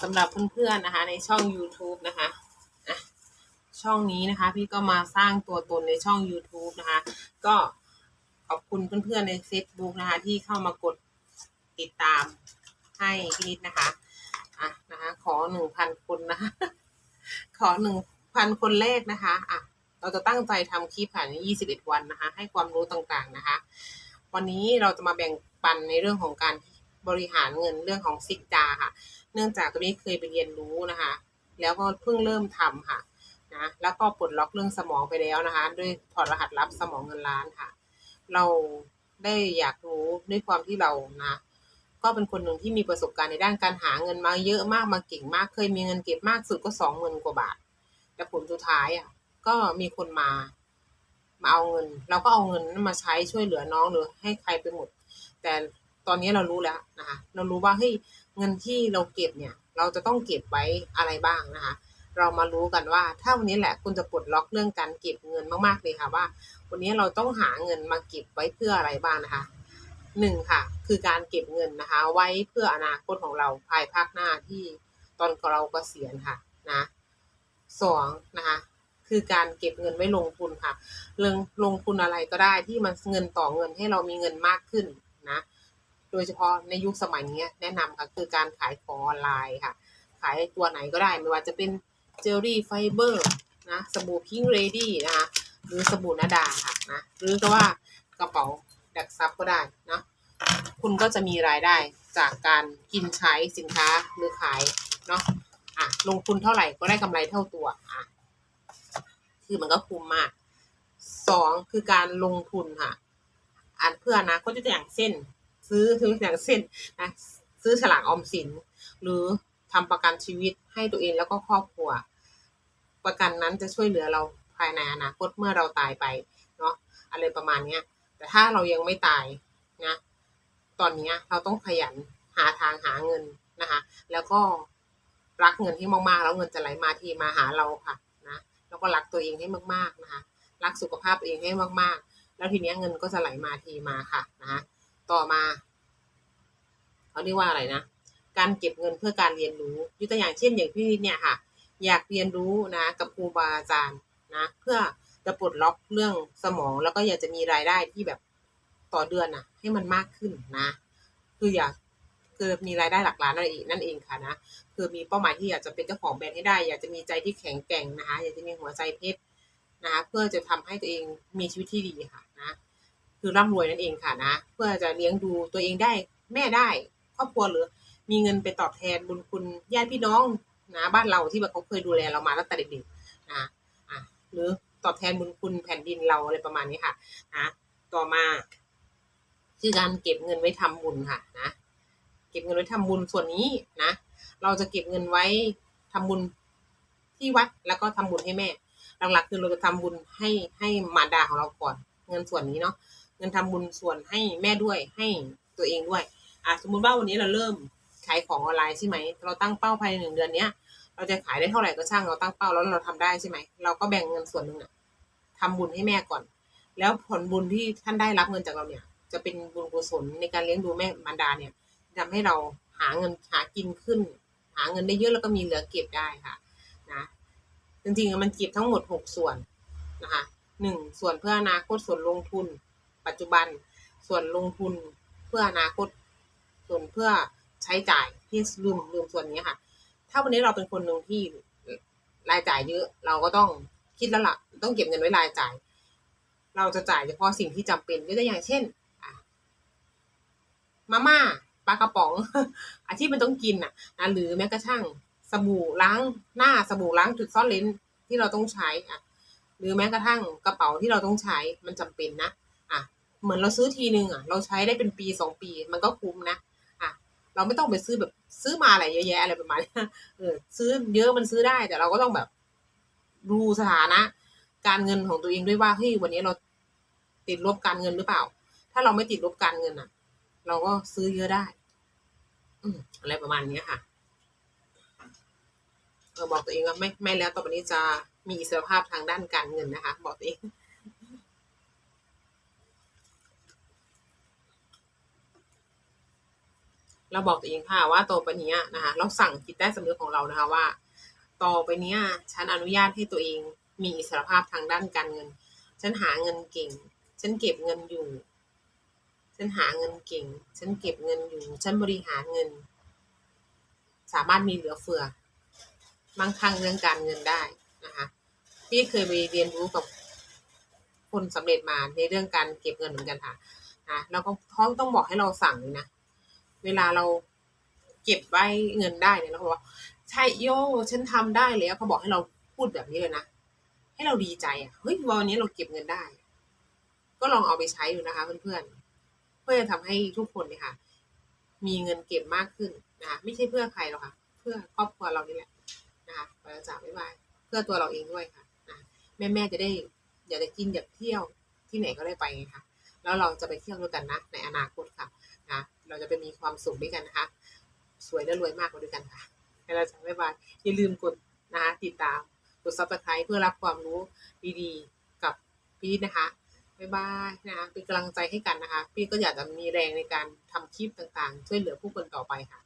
สำหรับเพื่อนๆนะคะ ในช่อง YouTube นะคะอะช่องนี้นะคะ พี่ก็มาสร้างตัวตนในช่อง YouTube นะคะ ก็ขอบคุณเพื่อนๆใน Facebook นะคะ ที่เข้ามากดติดตามให้พี่นิดนะคะอะนะคะ ขอหนึ่งพันคนนะคะขอหนึ่งพันคนแรกนะคะอะเราจะตั้งใจทำคลิปผ่านใน21 วันนะคะ ให้ความรู้ต่างๆนะคะ วันนี้เราจะมาแบ่งปันในเรื่องของการ บริหารเงินเรื่องของซิกดาค่ะ เนื่องจากตัวนี้เคยไปเรียนรู้นะคะ แล้วก็เพิ่งเริ่มทำค่ะนะแล้วก็ปลดล็อกเรื่องสมองไปแล้วนะคะ ด้วยถอดรหัสลับสมองเงินล้านค่ะ เราได้อยากรู้ด้วยความที่เรานะก็เป็นคนหนึ่งที่มีประสบการณ์ในด้านการหาเงินมาเยอะมากมาเก่งมากเคยมีเงินเก็บมากสุดก็สองหมื่นกว่าบาท แต่ผลสุดท้ายอะก็มีคนมามาเอาเงิน เราก็เอาเงินนั้นมาใช้ช่วยเหลือน้องหรือให้ใครไปหมด แต่ ตอนนี้เรารู้แล้วนะคะเรารู้ว่าเฮ้ยเงินที่เราเก็บเนี่ย เราจะต้องเก็บไว้อะไรบ้างนะคะ เรามารู้กันว่าถ้าวันนี้แหละคุณจะปลดล็อกเรื่องการเก็บเงินมากๆเลยค่ะว่า วันนี้เราต้องหาเงินมาเก็บไว้เพื่ออะไรบ้างนะคะหนึ่งค่ะ คือการเก็บเงินนะคะ ไว้เพื่ออนาคตของเราภายภาคหน้าที่ตอนเราเกษียณค่ะนะสองนะคะคือการเก็บเงินไว้ลงทุนค่ะลงลงทุนอะไรก็ได้ที่มันเงินต่อเงินให้เรามีเงินมากขึ้นนะ โดยเฉพาะในยุคสมัยนี้แนะนำค่ะคือการขายของออนไลน์ค่ะ ขายตัวไหนก็ได้ไม่ว่าจะเป็นเจลลี่ไฟเบอร์นะสบู่พิงเรดี้นะคะหรือสบู่นาดาค่ะนะหรือก็ว่ากระเป๋าดักซับก็ได้นะคุณก็จะมีรายได้จากการกินใช้สินค้าหรือขายเนาะอะลงทุนเท่าไหร่ก็ได้กำไรเท่าตัวอะคือมันก็คุ้มมากสองคือการลงทุนค่ะ อันเพื่ออนะก็จะอย่างเช่น ซื้อซื้ออย่างเช่นนะซื้อฉลากออมสิน หรือทำประกันชีวิตให้ตัวเองแล้วก็ครอบครัว ประกันนั้นจะช่วยเหลือเราภายในอนาคตเมื่อเราตายไปเนาะอะไรประมาณเนี้ยแต่ถ้าเรายังไม่ตายนะตอนนี้เราต้องขยันหาทางหาเงินนะคะ แล้วก็รักเงินให้มากๆ แล้วเงินจะไหลมาทีมาหาเราค่ะนะแล้วก็รักตัวเองให้มากๆนะคะ รักสุขภาพเองให้มากๆ แล้วทีเนี้ยเงินก็จะไหลมาทีมาค่ะนะคะ ต่อมาเขาเรียกว่าอะไรนะ การเก็บเงินเพื่อการเรียนรู้ยกตัวอย่างเช่นอย่างพี่นิดเนี่ยค่ะ อยากเรียนรู้นะกับครูบาอาจารย์นะ เพื่อจะปลดล็อกเรื่องสมองแล้วก็อยากจะมีรายได้ที่แบบต่อเดือนน่ะให้มันมากขึ้นนะ คืออยากคือมีรายได้หลักล้านนั่นเองนั่นเองค่ะนะคือมีเป้าหมายที่อยากจะเป็นเจ้าของแบรนด์ให้ได้ อยากจะมีใจที่แข็งแกร่งนะคะ อยากจะมีหัวใจเพชรนะคะเพื่อจะทำให้ตัวเองมีชีวิตที่ดีค่ะ คือร่ำรวยนั่นเองค่ะนะ เพื่อจะเลี้ยงดูตัวเองได้แม่ได้ครอบครัวหรือ มีเงินไปตอบแทนบุญคุณญาติพี่น้องนะบ้านเราที่แบบเขาเคยดูแลเรามาตั้งแต่เด็กๆนะอะหรือตอบแทนบุญคุณแผ่นดินเราอะไรประมาณนี้ค่ะนะต่อมาคือการเก็บเงินไว้ทำบุญค่ะนะเก็บเงินไว้ทำบุญส่วนนี้นะ เราจะเก็บเงินไว้ทำบุญที่วัดแล้วก็ทำบุญให้แม่หลักๆคือเราจะทำบุญให้ให้มารดาของเราก่อน เงินส่วนนี้เนาะ งินทำบุญส่วนให้แม่ด้วยให้ตัวเองด้วยอะสมมุติว่าวันนี้เราเริ่มขายของออนไลน์ใช่ไหมเราตั้งเป้าภายในหนึ่งเดือนเนี้ยเราจะขายได้เท่าไหร่ก็ช่างเราตั้งเป้าแล้วเราทำได้ใช่ไหมเราก็แบ่งเงินส่วนหนึ่งน่ะทำบุญให้แม่ก่อน แล้วผลบุญที่ท่านได้รับเงินจากเราเนี่ย จะเป็นบุญกุศลในการเลี้ยงดูแม่มารดาเนี่ยทำให้เราหาเงินหากินขึ้น หาเงินได้เยอะแล้วก็มีเหลือเก็บได้ค่ะนะจริงๆมันเก็บทั้งหมดหกส่วนนะคะหนึ่งส่วนเพื่ออนาคตส่วนลงทุน ปัจจุบัน ส่วนลงทุนเพื่ออนาคต ส่วนเพื่อใช้จ่ายที่ลืมลืมส่วนนี้ค่ะ ถ้าวันนี้เราเป็นคนหนึ่งที่รายจ่ายเยอะเราก็ต้องคิดแล้วล่ะ ต้องเก็บเงินไว้รายจ่าย เราจะจ่ายเฉพาะสิ่งที่จำเป็นยกตัวอย่างเช่นมาม่าปลากระป๋องอาที่มันต้องกินอะนะหรือแม้กระทั่งสบู่ล้างหน้าสบู่ล้างจุดซ่อนเลนที่เราต้องใช้อะหรือแม้กระทั่งกระเป๋าที่เราต้องใช้มันจำเป็นนะ เหมือนเราซื้อทีนึงอะ เราใช้ได้เป็นปีสองปี มันก็คุ้มนะอะเราไม่ต้องไปซื้อแบบซื้อมาอะไรเยอะแยะอะไรประมาณนี้เออซื้อเยอะมันซื้อได้แต่เราก็ต้องแบบดูสถานะ การเงินของตัวเองด้วยว่าเฮ้ยวันนี้เราติดลบการเงินหรือเปล่า ถ้าเราไม่ติดลบการเงินอะ เราก็ซื้อเยอะได้ อืมอะไรประมาณนี้ค่ะเออบอกตัวเองว่าไม่ไม่แล้วต่อไปนี้จะมีอิสรภาพทางด้านการเงินนะคะ บอกตัวเอง เราบอกตัวเองค่ะว่าต่อไปนี้นะคะ เราสั่งจิตใต้สำนึกของเรานะคะว่า ต่อไปนี้ฉันอนุญาตให้ตัวเองมีอิสรภาพทางด้านการเงิน ฉันหาเงินเก่ง ฉันเก็บเงินอยู่ ฉันหาเงินเก่ง ฉันเก็บเงินอยู่ ฉันบริหารเงิน สามารถมีเหลือเฟือมั่งคั่งเรื่องการเงินได้นะคะพี่เคยไปเรียนรู้กับคนสำเร็จมาในเรื่องการเก็บเงินเหมือนกันค่ะนะแล้วก็เขาต้องบอกให้เราสั่งเลยนะ เวลาเราเก็บไว้เงินได้เนี่ยเราบอกว่าใช่โยฉันทำได้แล้วเขาบอกให้เราพูดแบบนี้เลยนะให้เราดีใจอะเฮ้ยวันนี้เราเก็บเงินได้ ก็ลองเอาไปใช้ดูนะคะ เพื่อนๆเพื่อจะทำให้ทุกคนเนี่ยค่ะ มีเงินเก็บมากขึ้นนะคะไม่ใช่เพื่อใครหรอกค่ะ เพื่อครอบครัวเรานี่แหละนะคะไปแล้วจ้าบ๊ายบายเพื่อตัวเราเองด้วยค่ะนะแม่แม่จะได้อยากจะกินอยากเที่ยวที่ไหนก็ได้ไปไงคะแล้วเราจะไปเที่ยวด้วยกันนะในอนาคตค่ะนะ เราจะไปมีความสุขด้วยกันนะคะ สวยและรวยมากกว่าด้วยกันค่ะให้เราจะบ๊ายบายอย่าลืมกดนะคะติดตามกดซับสไครต์เพื่อรับความรู้ดีๆ กับพี่นะคะบ๊ายบายนะคะเป็นกำลังใจให้กันนะคะ พี่ก็อยากจะมีแรงในการทำคลิปต่างๆ ช่วยเหลือผู้คนต่อไปค่ะ